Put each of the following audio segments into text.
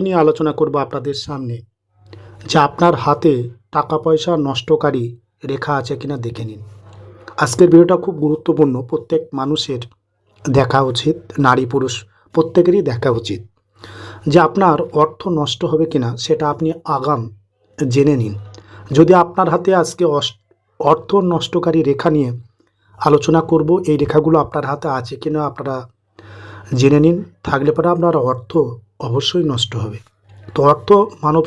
নিয়ে আলোচনা করব আপনাদের সামনে, যে আপনার হাতে টাকা পয়সা নষ্টকারী রেখা আছে কিনা দেখে নিন। আজকের ভিডিওটা খুব গুরুত্বপূর্ণ, প্রত্যেক মানুষের দেখা উচিত, নারী পুরুষ প্রত্যেকেরই দেখা উচিত। যে আপনার অর্থ নষ্ট হবে কিনা, সেটা আপনি আগাম জেনে নিন। যদি আপনার হাতে আজকে অর্থ নষ্টকারী রেখা নিয়ে আলোচনা করব, এই রেখাগুলো আপনার হাতে আছে কিনা আপনারা জেনে নিন। থাকলে পরে আপনার অর্থ অবশ্যই নষ্ট হবে। তো অর্থ মানব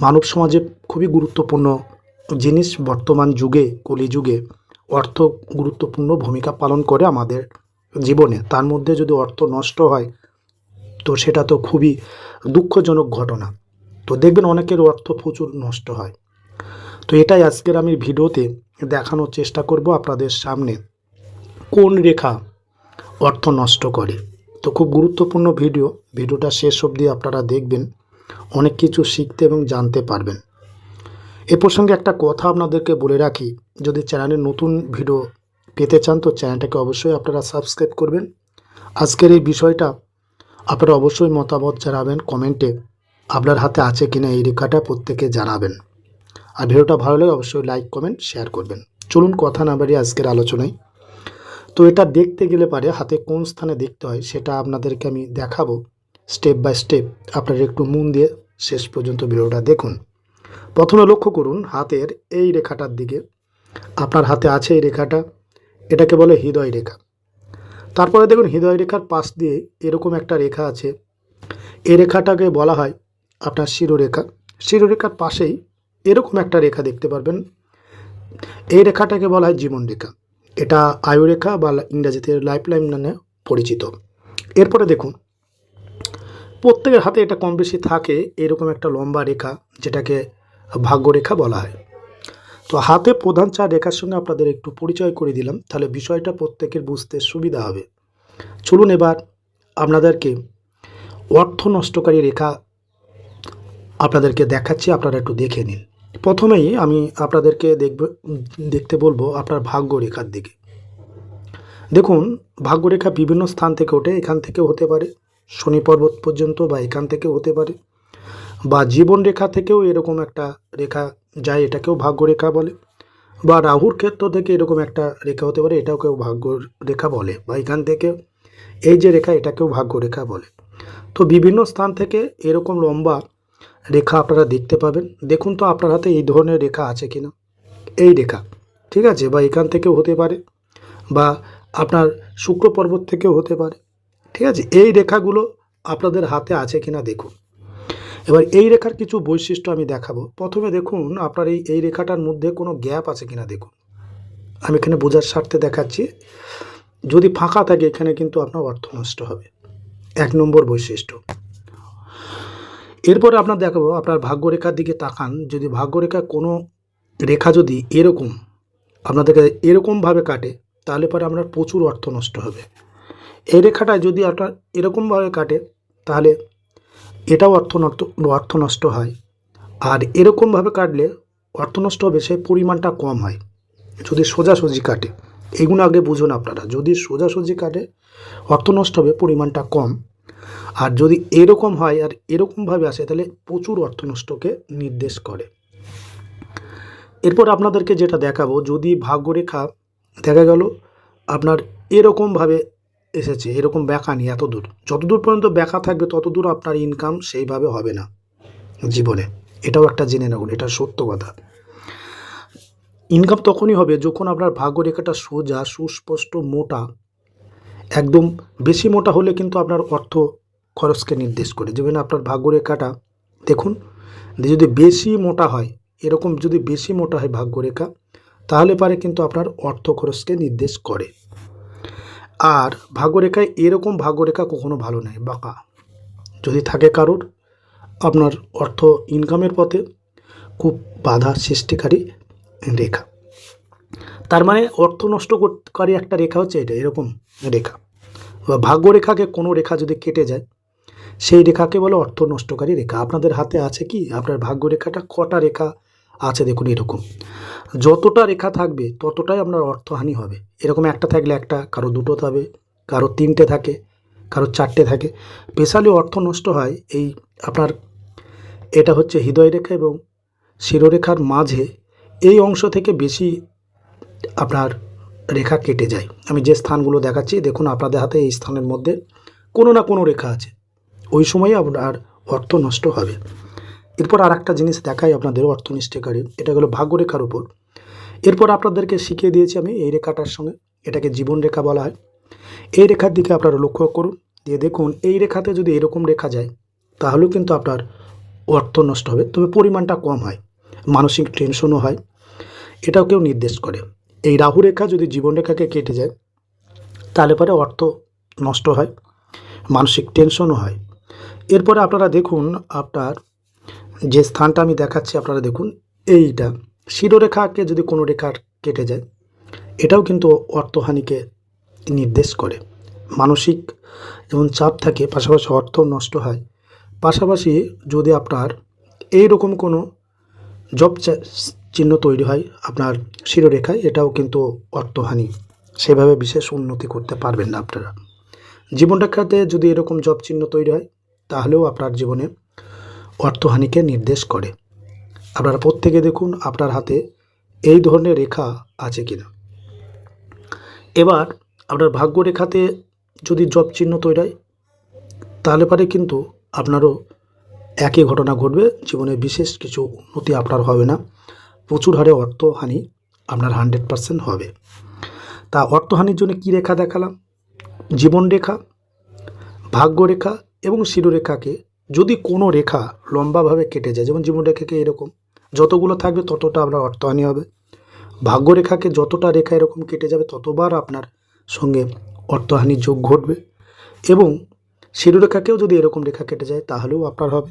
মানব সমাজে খুবই গুরুত্বপূর্ণ জিনিস বর্তমান যুগে, কলিযুগে অর্থ গুরুত্বপূর্ণ ভূমিকা পালন করে আমাদের জীবনে। তার মধ্যে যদি অর্থ নষ্ট হয়, তো সেটা তো খুবই দুঃখজনক ঘটনা। তো দেখবেন অনেকের অর্থ প্রচুর নষ্ট হয়। তো এটাই আজকের আমি ভিডিওতে দেখানোর চেষ্টা করব আপনাদের সামনে। কোন রেখা অর্থ নষ্ট করে? তো খুব গুরুত্বপূর্ণ ভিডিও। ভিডিওটা শেষ অবধি আপনারা দেখবেন, অনেক কিছু শিখতে এবং জানতে পারবেন। এ প্রসঙ্গে একটা কথা আপনাদেরকে বলে রাখি, যদি চ্যানেলে নতুন ভিডিও পেতে চান, তো চ্যানেলটাকে অবশ্যই আপনারা সাবস্ক্রাইব করবেন। আজকের এই বিষয়টা, আপনারা অবশ্যই মতামত জানাবেন কমেন্টে, আপনার হাতে আছে কিনা এই রেখাটা প্রত্যেকে জানাবেন। আর ভিডিওটা ভালো লাগে অবশ্যই লাইক, কমেন্ট, শেয়ার করবেন। চলুন কথা না বাড়িয়ে আজকের আলোচনায়। তো এটা দেখতে গেলে পারে, হাতে কোন স্থানে দেখতে হয়, সেটা আপনাদেরকে আমি দেখাবো স্টেপ বাই স্টেপ আপনারা একটু মন দিয়ে শেষ পর্যন্ত ভিডিওটা দেখুন। প্রথমে লক্ষ্য করুন, হাতের এই রেখাটার দিকে। আপনার হাতে আছে এই রেখাটা, এটাকে বলে হৃদয় রেখা। তারপরে দেখুন, হৃদয় রেখার পাশ দিয়ে এরকম একটা রেখা আছে। এই রেখাটাকে বলা হয় আপনার শিরোরেখা। শিরোরেখার পাশেই এরকম একটা রেখা দেখতে পারবেন। এই রেখাটাকে বলা হয় জীবন রেখা এটা আয়ু রেখা বা ইংরাজিতে লাইফ লাইন নামে পরিচিত। এরপরে দেখুন, প্রত্যেকের হাতে এটা কম বেশি থাকে এরকম একটা লম্বা রেখা, যেটাকে ভাগ্যরেখা বলা হয়। তো হাতে প্রধান চার রেখার সঙ্গে আপনাদের একটু পরিচয় করে দিলাম, তাহলে বিষয়টা প্রত্যেকের বুঝতে সুবিধা হবে। চলুন এবার আপনাদেরকে অর্থ নষ্টকারী রেখা আপনাদেরকে দেখাচ্ছি, আপনারা একটু দেখে নিন। প্রথমেই আমি আপনাদেরকে দেখব দেখতে বলব আপনার ভাগ্য রেখার দিকে। দেখুন, ভাগ্যরেখা বিভিন্ন স্থান থেকে ওঠে। এখান থেকেও হতে পারে শনি পর্বত পর্যন্ত বা এখান থেকেও হতে পারে বা জীবন রেখা থেকেও এরকম একটা রেখা যায়, এটাকেও ভাগ্যরেখা বলে। বা রাহুর ক্ষেত্র থেকে এরকম একটা রেখা হতে পারে এটাও কেউ ভাগ্য রেখা বলে। বা এখান থেকে এই যে রেখা, এটাকেও ভাগ্যরেখা বলে। তো বিভিন্ন স্থান থেকে এরকম লম্বা রেখা আপনারা দেখতে পাবেন। দেখুন তো আপনার হাতে এই ধরনের রেখা আছে কিনা। এই রেখা, ঠিক আছে? বা এখান থেকেও হতে পারে, বা আপনার শুক্র পর্বত থেকেও হতে পারে, ঠিক আছে? এই রেখাগুলো আপনাদের হাতে আছে কিনা দেখুন। এবার এই রেখার কিছু বৈশিষ্ট্য আমি দেখাবো। প্রথমে দেখুন, আপনার এই এই রেখাটার মধ্যে কোনো গ্যাপ আছে কিনা দেখুন। আমি এখানে বোঝার স্বার্থে দেখাচ্ছি। যদি ফাঁকা থাকে, এখানে কিন্তু আপনার অর্থ নষ্ট হবে। এক নম্বর বৈশিষ্ট্য। এরপরে আপনার দেখাবো আপনার ভাগ্যরেখার দিকে তাকান। যদি ভাগ্যরেখা কোনো রেখা যদি এরকম আপনাদেরকে এরকমভাবে কাটে, তাহলে পরে আপনার প্রচুর অর্থ নষ্ট হবে। এই রেখাটায় যদি আপনার এরকমভাবে কাটে, তাহলে এটাও অর্থ অর্থ নষ্ট হয়। আর এরকমভাবে কাটলে অর্থ নষ্ট হবে, সেই পরিমাণটা কম হয়। যদি সোজাসুজি কাটে, এগুলো আগে বুঝুন আপনারা। যদি সোজাসুজি কাটে, অর্থ নষ্ট হবে, পরিমাণটা কম। আর যদি এরকম হয় আর এরকমভাবে আসে, তাহলে প্রচুর অর্থনষ্টকে নির্দেশ করে। এরপর আপনাদেরকে যেটা দেখাবো, যদি ভাগ্যরেখা দেখা গেল, আপনার এরকমভাবে এসেছে, এরকম ব্যাকা নিয়ে এত দূর যতদূর পর্যন্ত ব্যাকা থাকবে, ততদূর আপনার ইনকাম সেইভাবে হবে না জীবনে। এটাও একটা জেনে রাখুন এটা সত্য কথা। ইনকাম তখনই হবে যখন আপনার ভাগ্যরেখাটা সোজা, সুস্পষ্ট, মোটা একদম বেশি মোটা হলে কিন্তু আপনার অর্থ খরচকে নির্দেশ করে। যেমন আপনার ভাগ্যরেখাটা দেখুন, যদি বেশি মোটা হয়, এরকম যদি বেশি মোটা হয় ভাগ্যরেখা, তাহলে পারে কিন্তু আপনার অর্থ খরচকে নির্দেশ করে। আর ভাগ্যরেখায় এরকম ভাগ্যরেখা কখনো ভালো নয়, বাঁকা। যদি থাকে কারোর, আপনার অর্থ ইনকামের পথে খুব বাধা সৃষ্টিকারী রেখা। তার মানে অর্থ নষ্ট করকারী একটা রেখা হচ্ছে এটা, এরকম রেখা। ভাগ্যরেখাকে কোনো রেখা যদি কেটে যায়, সেই রেখাকে বলে অর্থ নষ্টকারী রেখা। আপনাদের হাতে আছে কি? আপনার ভাগ্যরেখাটা কটা রেখা আছে? দেখুন এরকম। যতটা রেখা থাকবে, ততটাই আপনার অর্থহানি হবে। এরকম একটা থাকলে একটা, কারও দুটো থাকবে, কারও তিনটে থাকে, কারও চারটে থাকে। স্পেশালি অর্থ নষ্ট হয় এই আপনার, এটা হচ্ছে হৃদয় রেখা এবং শিরোরেখার মাঝে, এই অংশ থেকে বেশি আপনার রেখা কেটে যায়। আমি যে স্থানগুলো দেখাচ্ছি, দেখুন আপনাদের হাতে এই স্থানের মধ্যে কোনো না কোনো রেখা আছে। ওই সময় আপনার অর্থ নষ্ট হবে। এরপর আর একটা জিনিস দেখাই আপনাদের অর্থনিষ্ঠকারী এটা হলো ভাগ্যরেখার উপর। এরপর আপনাদেরকে শিখিয়ে দিয়েছি আমি এই রেখাটার সঙ্গে। এটাকে জীবন রেখা বলা হয়। এই রেখার দিকে আপনারা লক্ষ্য করুন। দিয়ে দেখুন, এই রেখাতে যদি এরকম রেখা যায়, তাহলেও কিন্তু আপনার অর্থ নষ্ট হবে। তবে পরিমাণটা কম হয়। মানসিক টেনশনও হয়। এটাও কেউ নির্দেশ করে। এই রাহু রেখা যদি জীবন রেখাকে কেটে যায়, তাহলে পরে অর্থ নষ্ট হয়, মানসিক টেনশনও হয়। এরপরে আপনারা দেখুন, আপনার যে স্থানটা আমি দেখাচ্ছি, আপনারা দেখুন, এইটা। শিরোরেখাকে যদি কোনো রেখা কেটে যায়, এটাও কিন্তু অর্থহানিকে নির্দেশ করে। মানসিক যেমন চাপ থাকে, পাশাপাশি অর্থ নষ্ট হয়। পাশাপাশি যদি আপনার এই রকম কোনো জব চিহ্ন তৈরি হয় আপনার শিরোরেখায়, এটাও কিন্তু অর্থহানি। সেভাবে বিশেষ উন্নতি করতে পারবেন না আপনারা। জীবনরেখাতে যদি এরকম জব চিহ্ন তৈরি হয়, তাহলেও আপনার জীবনে অর্থহানিকে নির্দেশ করে। আপনারা প্রত্যেকে দেখুন আপনার হাতে এই ধরনের রেখা আছে কিনা। এবার আপনার ভাগ্য রেখাতে যদি জব চিহ্ন তৈরি হয়, তাহলে পরে কিন্তু আপনারও একই ঘটনা ঘটবে। জীবনে বিশেষ কিছু উন্নতি আপনার হবে না। প্রচুর হারে অর্থহানি আপনার হান্ড্রেড পারসেন্ট হবে। তা অর্থহানির জন্য কী রেখা দেখালাম? জীবন রেখা, ভাগ্য রেখা এবং শিরোরেখাকে যদি কোনো রেখা লম্বাভাবে কেটে যায়, যেমন জীবন রেখাকে এরকম, যতগুলো থাকবে ততটা আপনার অর্থহানি হবে। ভাগ্য রেখাকে যতটা রেখা এরকম কেটে যাবে, ততবার আপনার সঙ্গে অর্থহানির যোগ ঘটবে এবং শিরোরেখাকেও যদি এরকম রেখা কেটে যায়, তাহলেও আপনার হবে।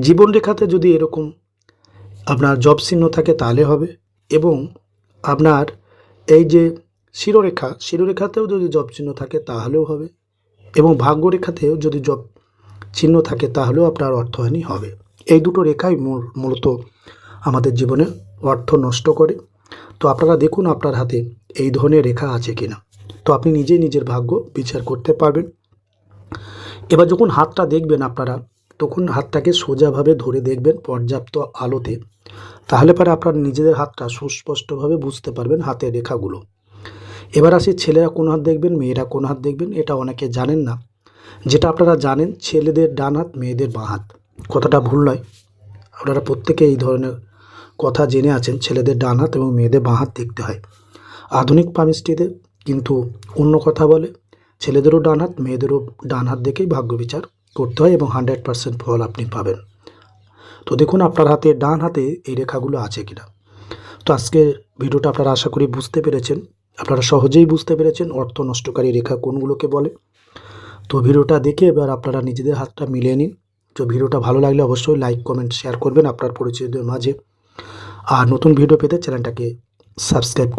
জীবন রেখাতে যদি এরকম আপনার জব চিহ্ন থাকে তাহলে হবে। এবং আপনার এই যে শিরোরেখা, শিরোরেখাতেও যদি জব চিহ্ন থাকে তাহলেও হবে। এবং ভাগ্যরেখাতেও যদি জব চিহ্ন থাকে তাহলেও আপনার অর্থহানি হবে। এই দুটো রেখাই মূল- মূলত আমাদের জীবনে অর্থ নষ্ট করে। তো আপনারা দেখুন আপনার হাতে এই ধরনের রেখা আছে কিনা। তো আপনি নিজেই নিজের ভাগ্য বিচার করতে পারবেন। এবার যখন হাতটা দেখবেন আপনারা তখন হাতটাকে সোজাভাবে ধরে দেখবেন পর্যাপ্ত আলোতে। তাহলে পরে আপনার নিজেদের হাতটা সুস্পষ্টভাবে বুঝতে পারবেন হাতের রেখাগুলো। এবার আসি ছেলেরা কোন হাত দেখবেন, মেয়েরা কোন হাত দেখবেন, এটা অনেকে জানেন না। যেটা আপনারা জানেন, ছেলেদের ডান হাত, মেয়েদের বাঁ হাত। কথাটা ভুল নয়। আপনারা প্রত্যেকে এই ধরনের কথা জেনে আছেন, ছেলেদের ডান হাত এবং মেয়েদের বাঁ হাত দেখতে হয়। আধুনিক পামিস্ট্রিতে কিন্তু অন্য কথা বলে, ছেলেদেরও ডান হাত, মেয়েদেরও ডান হাত দেখেই ভাগ্য বিচার করতে হয় এবং হান্ড্রেড পার্সেন্ট ফল আপনি পাবেন। তো দেখুন আপনার হাতে, ডান হাতে এই রেখাগুলো আছে কিনা। তো আজকে ভিডিওটা আপনারা আশা করি বুঝতে পেরেছেন। আপনারা সহজেই বুঝতে পেরেছেন অর্থ নষ্টকারী রেখা কোনগুলোকে বলে। তো ভিডিওটা দেখে এবার আপনারা নিজেদের হাতটা মিলিয়ে নিন। তো ভিডিওটা ভালো লাগলে অবশ্যই লাইক, কমেন্ট, শেয়ার করবেন আপনার পরিচিতদের মাঝে। আর নতুন ভিডিও পেতে চ্যানেলটাকে সাবস্ক্রাইব